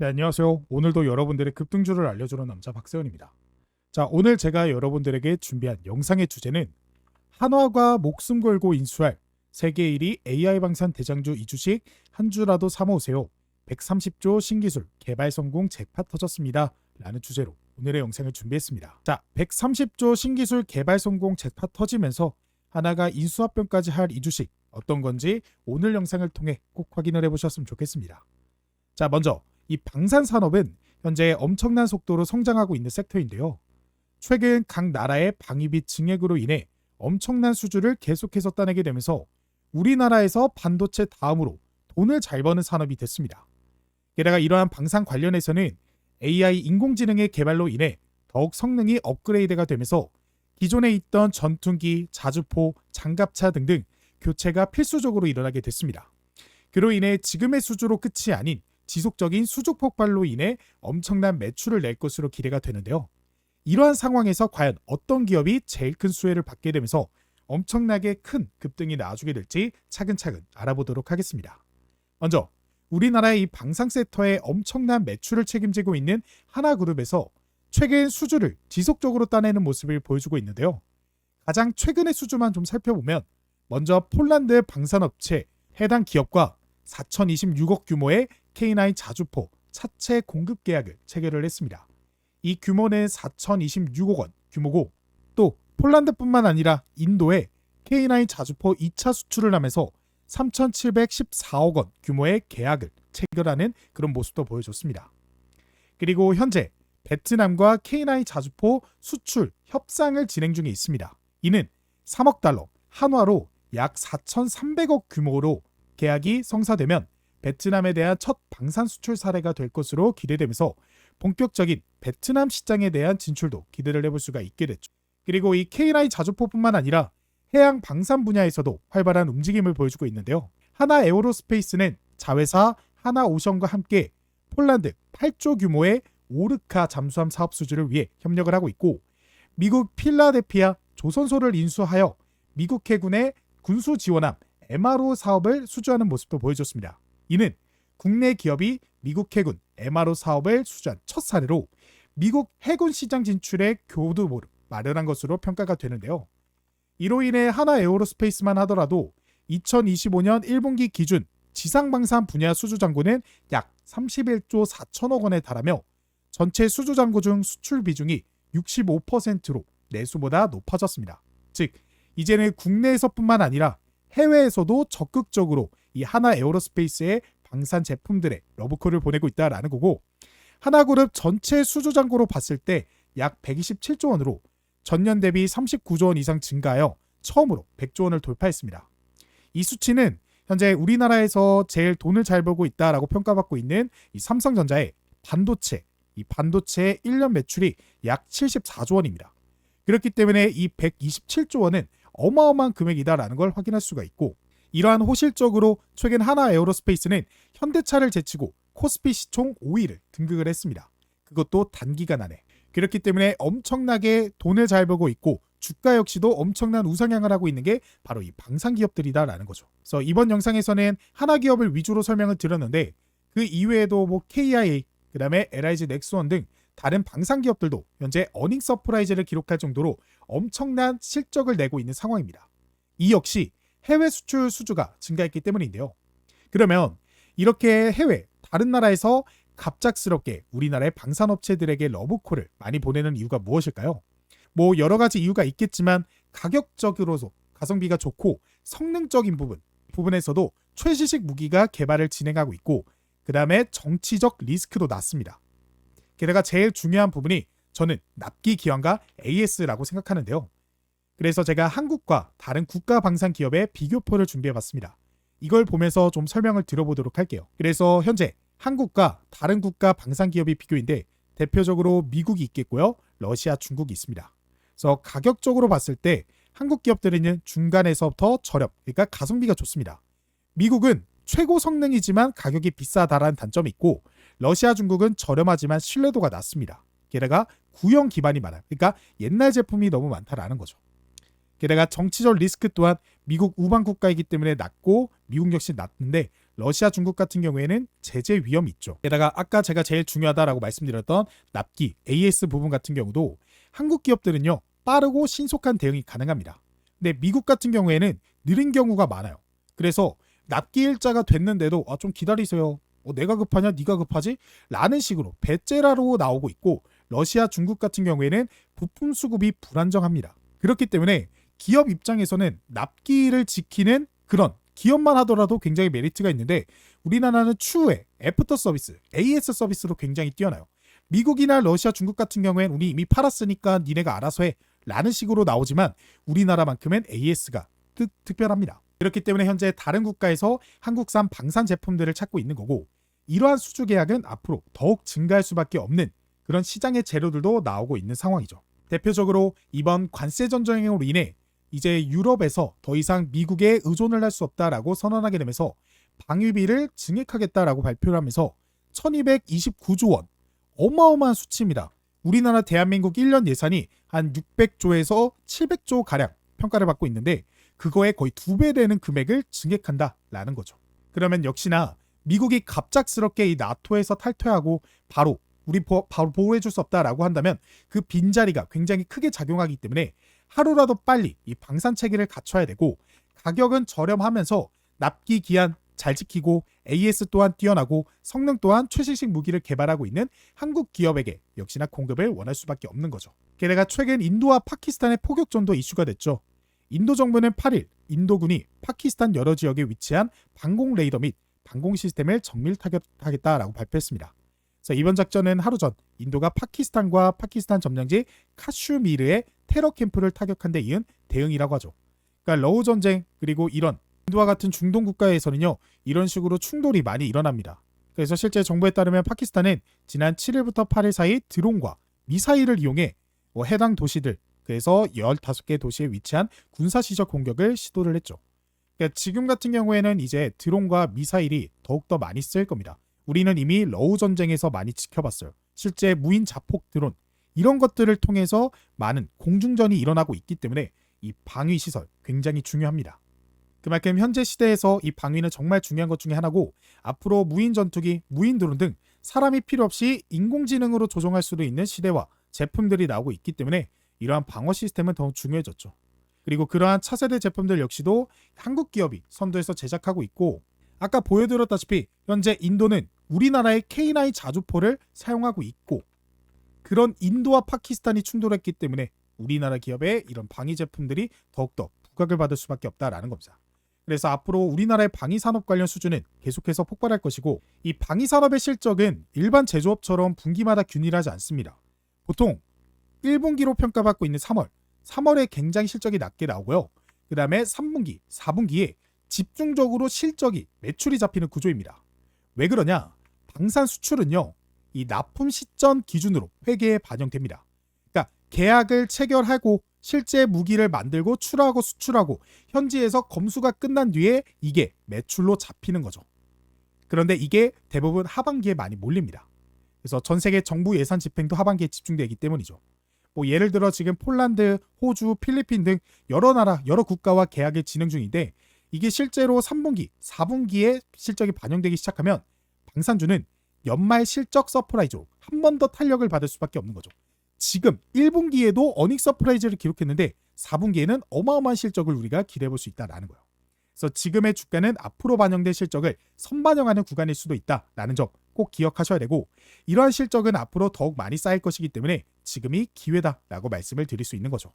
네, 안녕하세요. 오늘도 여러분들의 급등주를 알려주는 남자 박세훈입니다. 자, 오늘 제가 여러분들에게 준비한 영상의 주제는 한화가 목숨 걸고 인수할 세계 1위 AI 방산 대장주 이 주식 한 주라도 사모으세요. 130조 신기술 개발 성공 잭팟 터졌습니다. 라는 주제로 오늘의 영상을 준비했습니다. 자, 130조 신기술 개발 성공 잭팟 터지면서 하나가 인수합병까지 할 이 주식 어떤 건지 오늘 영상을 통해 꼭 확인을 해보셨으면 좋겠습니다. 자, 먼저 이 방산 산업은 현재 엄청난 속도로 성장하고 있는 섹터인데요. 최근 각 나라의 방위비 증액으로 인해 엄청난 수주를 계속해서 따내게 되면서 우리나라에서 반도체 다음으로 돈을 잘 버는 산업이 됐습니다. 게다가 이러한 방산 관련해서는 AI 인공지능의 개발로 인해 더욱 성능이 업그레이드가 되면서 기존에 있던 전투기, 자주포, 장갑차 등등 교체가 필수적으로 일어나게 됐습니다. 그로 인해 지금의 수주로 끝이 아닌 지속적인 수주 폭발로 인해 엄청난 매출을 낼 것으로 기대가 되는데요. 이러한 상황에서 과연 어떤 기업이 제일 큰 수혜를 받게 되면서 엄청나게 큰 급등이 나와주게 될지 차근차근 알아보도록 하겠습니다. 먼저 우리나라의 이 방산 섹터에 엄청난 매출을 책임지고 있는 하나그룹에서 최근 수주를 지속적으로 따내는 모습을 보여주고 있는데요. 가장 최근의 수주만 좀 살펴보면 먼저 폴란드 방산업체 해당 기업과 4,026억 규모의 K9 자주포 차체 공급 계약을 체결을 했습니다. 이 규모 는 4,026억 원 규모고 또 폴란드뿐만 아니라 인도에 K9 자주포 2차 수출을 하면서 3,714억 원 규모의 계약을 체결하는 그런 모습도 보여줬습니다. 그리고 현재 베트남과 K9 자주포 수출 협상을 진행 중에 있습니다. 이는 3억 달러, 한화로 약 4,300억 규모로 계약이 성사되면 베트남에 대한 첫 방산 수출 사례가 될 것으로 기대되면서 본격적인 베트남 시장에 대한 진출도 기대를 해볼 수가 있게 됐죠. 그리고 이 K9 자주포뿐만 아니라 해양 방산 분야에서도 활발한 움직임을 보여주고 있는데요. 하나 에어로스페이스는 자회사 하나 오션과 함께 폴란드 8조 규모의 오르카 잠수함 사업 수주를 위해 협력을 하고 있고 미국 필라델피아 조선소를 인수하여 미국 해군의 군수 지원함 MRO 사업을 수주하는 모습도 보여줬습니다. 이는 국내 기업이 미국 해군 MRO 사업을 수주한 첫 사례로 미국 해군 시장 진출의 교두보를 마련한 것으로 평가가 되는데요. 이로 인해 하나 에어로스페이스만 하더라도 2025년 1분기 기준 지상방산 분야 수주 잔고는 약 31조 4천억 원에 달하며 전체 수주 잔고 중 수출 비중이 65%로 내수보다 높아졌습니다. 즉 이제는 국내에서뿐만 아니라 해외에서도 적극적으로 이 하나 에어로스페이스의 방산 제품들의 러브콜을 보내고 있다라는 거고 하나그룹 전체 수주 잔고로 봤을 때 약 127조 원으로 전년 대비 39조 원 이상 증가하여 처음으로 100조 원을 돌파했습니다. 이 수치는 현재 우리나라에서 제일 돈을 잘 벌고 있다라고 평가받고 있는 이 삼성전자의 반도체, 이 반도체의 1년 매출이 약 74조 원입니다. 그렇기 때문에 이 127조 원은 어마어마한 금액이다라는 걸 확인할 수가 있고 이러한 호실적으로 최근 하나 에어로스페이스는 현대차를 제치고 코스피 시총 5위를 등극을 했습니다. 그것도 단기간 안에. 그렇기 때문에 엄청나게 돈을 잘 벌고 있고 주가 역시도 엄청난 우상향을 하고 있는 게 바로 이 방산 기업들이다라는 거죠. 그래서 이번 영상에서는 하나 기업을 위주로 설명을 드렸는데 그 이외에도 뭐 KIA, 그다음에 LIG 넥스원 등 다른 방산 기업들도 현재 어닝 서프라이즈를 기록할 정도로 엄청난 실적을 내고 있는 상황입니다. 이 역시 해외 수출 수주가 증가했기 때문인데요. 그러면 이렇게 해외 다른 나라에서 갑작스럽게 우리나라의 방산업체들에게 러브콜을 많이 보내는 이유가 무엇일까요? 뭐 여러 가지 이유가 있겠지만 가격적으로도 가성비가 좋고 성능적인 부분 부분에서도 최시식 무기가 개발을 진행하고 있고 그 다음에 정치적 리스크도 낮습니다. 게다가 제일 중요한 부분이 저는 납기 기관과 AS라고 생각하는데요. 그래서 제가 한국과 다른 국가 방산 기업의 비교표를 준비해 봤습니다. 이걸 보면서 좀 설명을 드려보도록 할게요. 그래서 현재 한국과 다른 국가 방산 기업이 비교인데 대표적으로 미국이 있겠고요. 러시아, 중국이 있습니다. 그래서 가격적으로 봤을 때 한국 기업들은 중간에서부터 저렴, 그러니까 가성비가 좋습니다. 미국은 최고 성능이지만 가격이 비싸다라는 단점이 있고 러시아, 중국은 저렴하지만 신뢰도가 낮습니다. 게다가 구형 기반이 많아요. 그러니까 옛날 제품이 너무 많다라는 거죠. 게다가 정치적 리스크 또한 미국 우방 국가이기 때문에 낮고 미국 역시 낮는데 러시아, 중국 같은 경우에는 제재 위험이 있죠. 게다가 아까 제가 제일 중요하다라고 말씀드렸던 납기, AS 부분 같은 경우도 한국 기업들은요 빠르고 신속한 대응이 가능합니다. 근데 미국 같은 경우에는 느린 경우가 많아요. 그래서 납기 일자가 됐는데도 아, 좀 기다리세요. 어, 내가 급하냐, 네가 급하지? 라는 식으로 배째라로 나오고 있고 러시아, 중국 같은 경우에는 부품 수급이 불안정합니다. 그렇기 때문에 기업 입장에서는 납기를 지키는 그런 기업만 하더라도 굉장히 메리트가 있는데 우리나라는 추후에 애프터 서비스, AS 서비스로 굉장히 뛰어나요. 미국이나 러시아, 중국 같은 경우엔 우리 이미 팔았으니까 니네가 알아서 해 라는 식으로 나오지만 우리나라만큼은 AS가 특, 특별합니다. 그렇기 때문에 현재 다른 국가에서 한국산 방산 제품들을 찾고 있는 거고 이러한 수주 계약은 앞으로 더욱 증가할 수밖에 없는 그런 시장의 재료들도 나오고 있는 상황이죠. 대표적으로 이번 관세 전쟁으로 인해 이제 유럽에서 더 이상 미국에 의존을 할 수 없다라고 선언하게 되면서 방위비를 증액하겠다라고 발표를 하면서 1229조 원 어마어마한 수치입니다. 우리나라 대한민국 1년 예산이 한 600조에서 700조 가량 평가를 받고 있는데 그거에 거의 두 배 되는 금액을 증액한다라는 거죠. 그러면 역시나 미국이 갑작스럽게 이 나토에서 탈퇴하고 바로 우리 보, 바로 보호해줄 수 없다라고 한다면 그 빈자리가 굉장히 크게 작용하기 때문에 하루라도 빨리 이 방산 체계를 갖춰야 되고 가격은 저렴하면서 납기 기한 잘 지키고 AS 또한 뛰어나고 성능 또한 최신식 무기를 개발하고 있는 한국 기업에게 역시나 공급을 원할 수밖에 없는 거죠. 게다가 최근 인도와 파키스탄의 포격전도 이슈가 됐죠. 인도 정부는 8일 인도군이 파키스탄 여러 지역에 위치한 방공 레이더 및 방공 시스템을 정밀 타격하겠다라고 발표했습니다. 그래서 이번 작전은 하루 전 인도가 파키스탄과 파키스탄 점령지 카슈미르의 테러 캠프를 타격한 데 이은 대응이라고 하죠. 그러니까 러우 전쟁 그리고 이런 인도와 같은 중동 국가에서는요 이런 식으로 충돌이 많이 일어납니다. 그래서 실제 정부에 따르면 파키스탄은 지난 7일부터 8일 사이 드론과 미사일을 이용해 뭐 해당 도시들 그래서 15개 도시에 위치한 군사시적 공격을 시도를 했죠. 그러니까 지금 같은 경우에는 이제 드론과 미사일이 더욱더 많이 쓰일 겁니다. 우리는 이미 러우 전쟁에서 많이 지켜봤어요. 실제 무인 자폭 드론 이런 것들을 통해서 많은 공중전이 일어나고 있기 때문에 이 방위 시설 굉장히 중요합니다. 그만큼 현재 시대에서 이 방위는 정말 중요한 것 중에 하나고 앞으로 무인 전투기, 무인 드론 등 사람이 필요 없이 인공지능으로 조종할 수도 있는 시대와 제품들이 나오고 있기 때문에 이러한 방어 시스템은 더욱 중요해졌죠. 그리고 그러한 차세대 제품들 역시도 한국 기업이 선도해서 제작하고 있고 아까 보여드렸다시피 현재 인도는 우리나라의 K9 자주포를 사용하고 있고 그런 인도와 파키스탄이 충돌했기 때문에 우리나라 기업의 이런 방위 제품들이 더욱더 부각을 받을 수밖에 없다라는 겁니다. 그래서 앞으로 우리나라의 방위 산업 관련 수준은 계속해서 폭발할 것이고 이 방위 산업의 실적은 일반 제조업처럼 분기마다 균일하지 않습니다. 보통 1분기로 평가받고 있는 3월, 3월에 굉장히 실적이 낮게 나오고요. 그 다음에 3분기, 4분기에 집중적으로 실적이 매출이 잡히는 구조입니다. 왜 그러냐? 방산 수출은요. 이 납품 시점 기준으로 회계에 반영됩니다. 그러니까 계약을 체결하고 실제 무기를 만들고 출하고 수출하고 현지에서 검수가 끝난 뒤에 이게 매출로 잡히는 거죠. 그런데 이게 대부분 하반기에 많이 몰립니다. 그래서 전 세계 정부 예산 집행도 하반기에 집중되기 때문이죠. 뭐 예를 들어 지금 폴란드, 호주, 필리핀 등 여러 나라, 여러 국가와 계약이 진행 중인데 이게 실제로 3분기, 4분기에 실적이 반영되기 시작하면 방산주는 연말 실적 서프라이즈로 한 번 더 탄력을 받을 수밖에 없는 거죠. 지금 1분기에도 어닉 서프라이즈를 기록했는데 4분기에는 어마어마한 실적을 우리가 기대해 볼 수 있다라는 거예요. 그래서 지금의 주가는 앞으로 반영된 실적을 선반영하는 구간일 수도 있다라는 점 꼭 기억하셔야 되고 이러한 실적은 앞으로 더욱 많이 쌓일 것이기 때문에 지금이 기회다라고 말씀을 드릴 수 있는 거죠.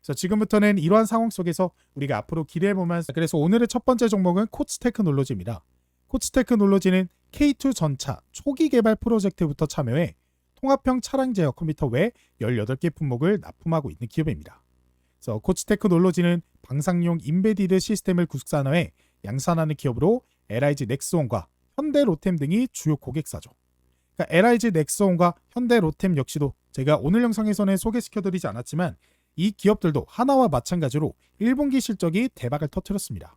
그래서 지금부터는 이러한 상황 속에서 우리가 앞으로 기대해 보면서 그래서 오늘의 첫 번째 종목은 코츠 테크놀로지입니다. 코츠 테크놀로지는 K2 전차 초기 개발 프로젝트부터 참여해 통합형 차량 제어 컴퓨터 외 18개 품목을 납품하고 있는 기업입니다. 그래서 코츠 테크놀로지는 방상용 인베디드 시스템을 국산화해 양산하는 기업으로 LIG 넥스온과 현대 로템 등이 주요 고객사죠. 그러니까 LIG 넥스온과 현대 로템 역시도 제가 오늘 영상에서는 소개시켜드리지 않았지만 이 기업들도 하나와 마찬가지로 1분기 실적이 대박을 터뜨렸습니다.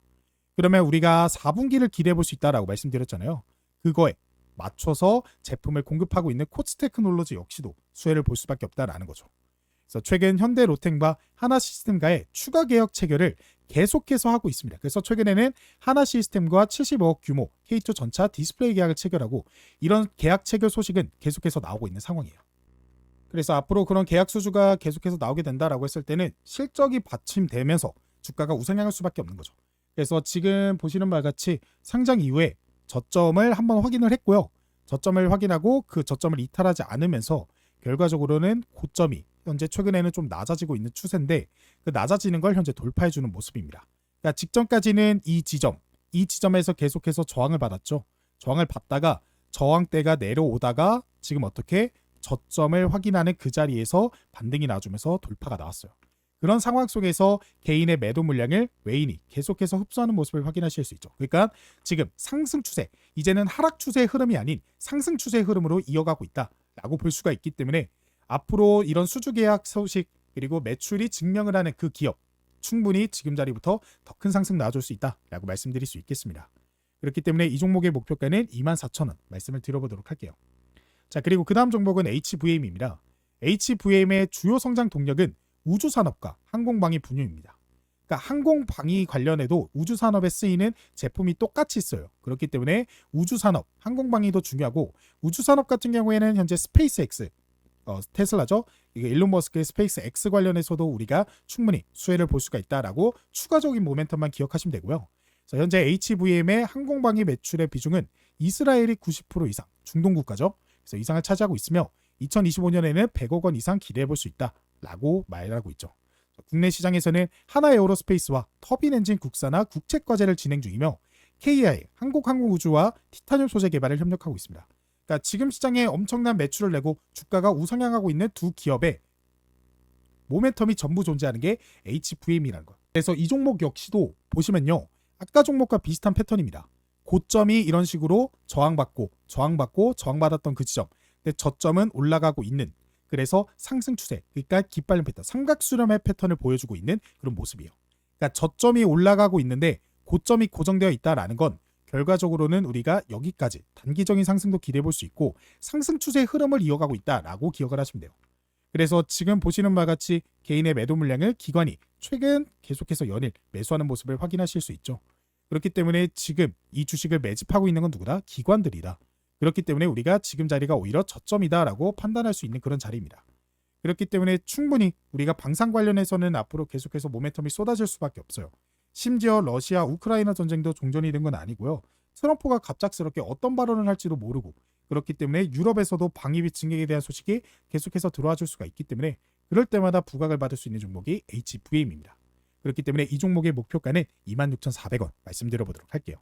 그러면 우리가 4분기를 기대해 볼 수 있다라고 말씀드렸잖아요. 그거에 맞춰서 제품을 공급하고 있는 코츠 테크놀로지 역시도 수혜를 볼 수밖에 없다라는 거죠. 그래서 최근 현대 로템과 하나 시스템과의 추가 계약 체결을 계속해서 하고 있습니다. 그래서 최근에는 하나 시스템과 75억 규모 K2 전차 디스플레이 계약을 체결하고 이런 계약 체결 소식은 계속해서 나오고 있는 상황이에요. 그래서 앞으로 그런 계약 수주가 계속해서 나오게 된다라고 했을 때는 실적이 받침되면서 주가가 우상향할 수밖에 없는 거죠. 그래서 지금 보시는 바와 같이 상장 이후에 저점을 한번 확인을 했고요. 저점을 확인하고 그 저점을 이탈하지 않으면서 결과적으로는 고점이 현재 최근에는 좀 낮아지고 있는 추세인데 그 낮아지는 걸 현재 돌파해주는 모습입니다. 그러니까 직전까지는 이 지점, 이 지점에서 계속해서 저항을 받았죠. 저항을 받다가 저항대가 내려오다가 지금 어떻게 저점을 확인하는 그 자리에서 반등이 나주면서 돌파가 나왔어요. 그런 상황 속에서 개인의 매도 물량을 외인이 계속해서 흡수하는 모습을 확인하실 수 있죠. 그러니까 지금 상승 추세, 이제는 하락 추세의 흐름이 아닌 상승 추세의 흐름으로 이어가고 있다라고 볼 수가 있기 때문에 앞으로 이런 수주 계약 소식 그리고 매출이 증명을 하는 그 기업 충분히 지금 자리부터 더 큰 상승 나와줄 수 있다라고 말씀드릴 수 있겠습니다. 그렇기 때문에 이 종목의 목표가는 24,000원 말씀을 드려보도록 할게요. 자 그리고 그 다음 종목은 HVM입니다. HVM의 주요 성장 동력은 우주산업과 항공방위 분유입니다. 그러니까 항공방위 관련해도 우주산업에 쓰이는 제품이 똑같이 있어요. 그렇기 때문에 우주산업, 항공방위도 중요하고 우주산업 같은 경우에는 현재 스페이스X, 어, 테슬라죠. 이게 일론 머스크의 스페이스 X 관련해서도 우리가 충분히 수혜를 볼 수가 있다라고 추가적인 모멘텀만 기억하시면 되고요. 그래서 현재 HVM의 항공방위 매출의 비중은 이스라엘이 90% 이상, 중동 국가죠. 그래서 이상을 차지하고 있으며 2025년에는 100억 원 이상 기대해 볼 수 있다라고 말하고 있죠. 국내 시장에서는 하나 에어로스페이스와 터빈 엔진 국산화 국책 과제를 진행 중이며 KI 한국항공우주와 티타늄 소재 개발을 협력하고 있습니다. 그러니까 지금 시장에 엄청난 매출을 내고 주가가 우상향하고 있는 두 기업의 모멘텀이 전부 존재하는 게 HVM이라는 거. 그래서 이 종목 역시도 보시면요. 아까 종목과 비슷한 패턴입니다. 고점이 이런 식으로 저항받고 저항받고 저항받았던 그 지점. 근데 저점은 올라가고 있는 그래서 상승 추세 그러니까 깃발령 패턴 삼각수렴의 패턴을 보여주고 있는 그런 모습이에요. 그러니까 저점이 올라가고 있는데 고점이 고정되어 있다라는 건 결과적으로는 우리가 여기까지 단기적인 상승도 기대해 볼 수 있고 상승 추세의 흐름을 이어가고 있다라고 기억을 하시면 돼요. 그래서 지금 보시는 바와 같이 개인의 매도 물량을 기관이 최근 계속해서 연일 매수하는 모습을 확인하실 수 있죠. 그렇기 때문에 지금 이 주식을 매집하고 있는 건 누구다? 기관들이다. 그렇기 때문에 우리가 지금 자리가 오히려 저점이다라고 판단할 수 있는 그런 자리입니다. 그렇기 때문에 충분히 우리가 방산 관련해서는 앞으로 계속해서 모멘텀이 쏟아질 수밖에 없어요. 심지어 러시아 우크라이나 전쟁도 종전이 된 건 아니고요. 트럼프가 갑작스럽게 어떤 발언을 할지도 모르고 그렇기 때문에 유럽에서도 방위비 증액에 대한 소식이 계속해서 들어와 줄 수가 있기 때문에 그럴 때마다 부각을 받을 수 있는 종목이 HVM입니다. 그렇기 때문에 이 종목의 목표가는 26,400원 말씀드려 보도록 할게요.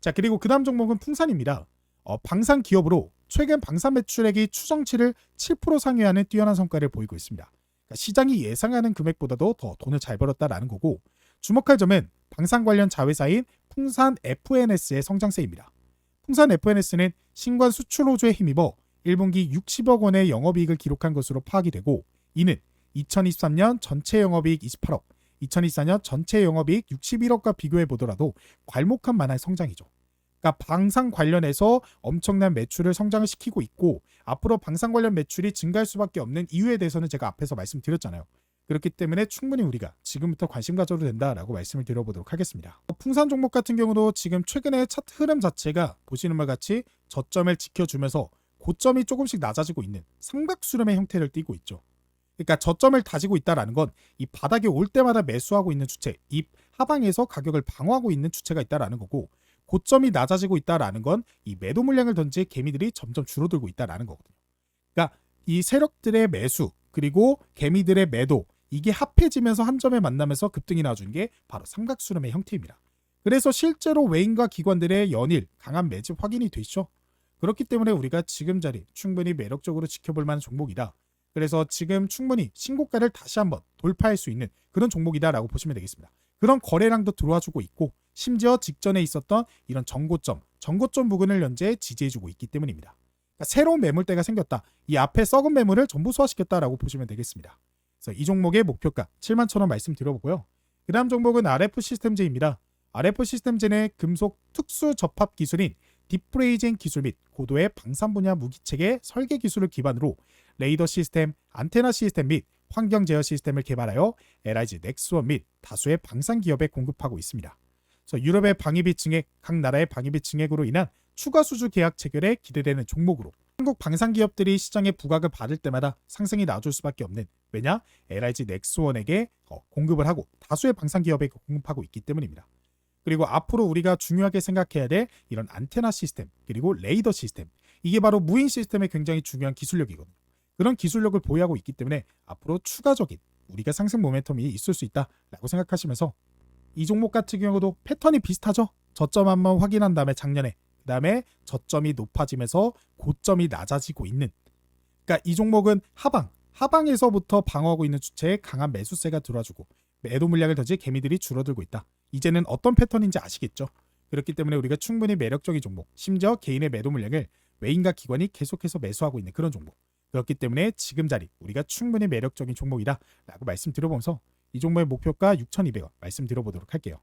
자 그리고 그 다음 종목은 풍산입니다. 어, 방산 기업으로 최근 방산 매출액이 추정치를 7% 상회하는 뛰어난 성과를 보이고 있습니다. 그러니까 시장이 예상하는 금액보다도 더 돈을 잘 벌었다라는 거고 주목할 점은 방산 관련 자회사인 풍산 FNS의 성장세입니다. 풍산 FNS는 신관 수출 호조에 힘입어 1분기 60억 원의 영업이익을 기록한 것으로 파악이 되고 이는 2023년 전체 영업이익 28억, 2024년 전체 영업이익 61억과 비교해 보더라도 괄목한 만한 성장이죠. 그러니까 방산 관련해서 엄청난 매출을 성장을 시키고 있고 앞으로 방산 관련 매출이 증가할 수밖에 없는 이유에 대해서는 제가 앞에서 말씀드렸잖아요. 그렇기 때문에 충분히 우리가 지금부터 관심 가져도 된다라고 말씀을 드려보도록 하겠습니다. 풍산 종목 같은 경우도 지금 최근에 차트 흐름 자체가 보시는 바 같이 저점을 지켜주면서 고점이 조금씩 낮아지고 있는 삼각수렴의 형태를 띠고 있죠. 그러니까 저점을 다지고 있다라는 건 이 바닥에 올 때마다 매수하고 있는 주체, 이 하방에서 가격을 방어하고 있는 주체가 있다라는 거고 고점이 낮아지고 있다라는 건 이 매도 물량을 던질 개미들이 점점 줄어들고 있다라는 거거든요. 그러니까 이 세력들의 매수 그리고 개미들의 매도 이게 합해지면서 한 점에 만나면서 급등이 나와준 게 바로 삼각수렴의 형태입니다. 그래서 실제로 외인과 기관들의 연일 강한 매집 확인이 되죠. 그렇기 때문에 우리가 지금 자리 충분히 매력적으로 지켜볼 만한 종목이다. 그래서 지금 충분히 신고가를 다시 한번 돌파할 수 있는 그런 종목이다라고 보시면 되겠습니다. 그런 거래량도 들어와주고 있고 심지어 직전에 있었던 이런 정고점, 정고점 부근을 현재 지지해주고 있기 때문입니다. 그러니까 새로운 매물대가 생겼다. 이 앞에 썩은 매물을 전부 소화시켰다라고 보시면 되겠습니다. 그래서 이 종목의 목표가 7만 천원 말씀드려보고요. 그 다음 종목은 RF 시스템제입니다. RF 시스템제는 금속 특수 접합 기술인 디프레이젠 기술 및 고도의 방산 분야 무기체계 설계 기술을 기반으로 레이더 시스템, 안테나 시스템 및 환경 제어 시스템을 개발하여 LIG 넥스원 및 다수의 방산 기업에 공급하고 있습니다. 그래서 유럽의 방위비 증액, 각 나라의 방위비 증액으로 인한 추가 수주 계약 체결에 기대되는 종목으로 한국 방산 기업들이 시장에 부각을 받을 때마다 상승이 나줄 수밖에 없는 왜냐 LIG 넥스원에게 어, 공급을 하고 다수의 방산 기업에 공급하고 있기 때문입니다. 그리고 앞으로 우리가 중요하게 생각해야 될 이런 안테나 시스템 그리고 레이더 시스템 이게 바로 무인 시스템의 굉장히 중요한 기술력이거든요. 그런 기술력을 보유하고 있기 때문에 앞으로 추가적인 우리가 상승 모멘텀이 있을 수 있다라고 생각하시면서 이 종목 같은 경우도 패턴이 비슷하죠. 저점 한번 확인한 다음에 작년에 그 다음에 저점이 높아지면서 고점이 낮아지고 있는 그러니까 이 종목은 하방 하방에서부터 방어하고 있는 주체에 강한 매수세가 들어와주고 매도 물량을 던질 개미들이 줄어들고 있다. 이제는 어떤 패턴인지 아시겠죠? 그렇기 때문에 우리가 충분히 매력적인 종목, 심지어 개인의 매도 물량을 외인과 기관이 계속해서 매수하고 있는 그런 종목. 그렇기 때문에 지금 자리 우리가 충분히 매력적인 종목이다 라고 말씀드려보면서 이 종목의 목표가 6,200원 말씀드려보도록 할게요.